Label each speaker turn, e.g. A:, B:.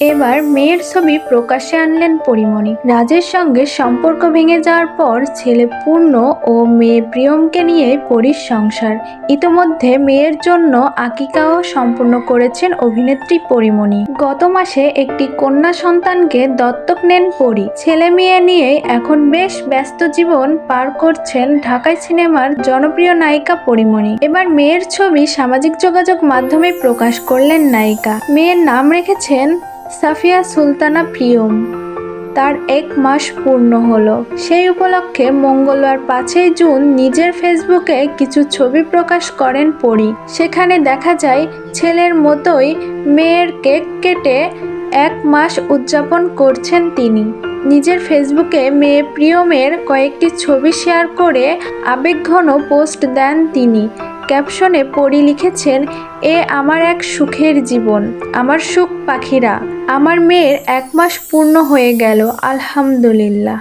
A: এবার মেয়ের ছবি প্রকাশ্যে আনলেন পরিমণি। রাজের সঙ্গে সম্পর্ক ভেঙে যাওয়ার পর ছেলে পূর্ণ ও মেয়ে প্রিয়মকে নিয়ে পরীর সংসার। ইতোমধ্যে মেয়ের জন্য আকিকাও সম্পূর্ণ করেছেন অভিনেত্রী পরিমণি। গত মাসে একটি কন্যা সন্তানকে দত্তক নেন পরি। ছেলে মেয়ে নিয়ে এখন বেশ ব্যস্ত জীবন পার করছেন ঢাকায় সিনেমার জনপ্রিয় নায়িকা পরিমণি। এবার মেয়ের ছবি সামাজিক যোগাযোগ মাধ্যমে প্রকাশ করলেন নায়িকা। মেয়ের নাম রেখেছেন সাফিয়া সুলতানা প্রিয়ম। তার এক মাস পূর্ণ হলো। সেই উপলক্ষে মঙ্গলবার পাঁচই জুন নিজের ফেসবুকে কিছু ছবি প্রকাশ করেন পরি। সেখানে দেখা যায়, ছেলের মতোই মেয়ের কেক কেটে এক মাস উদযাপন করছেন তিনি। নিজের ফেসবুকে মেয়ে প্রিয়মের কয়েকটি ছবি শেয়ার করে আবেগঘন পোস্ট দেন তিনি। ক্যাপশনে পড়ি লিখেছেন, এ আমার এক সুখের জীবন, আমার সুখ পাখিরা, আমার মেয়ের এক মাস পূর্ণ হয়ে গেল, আলহামদুলিল্লাহ।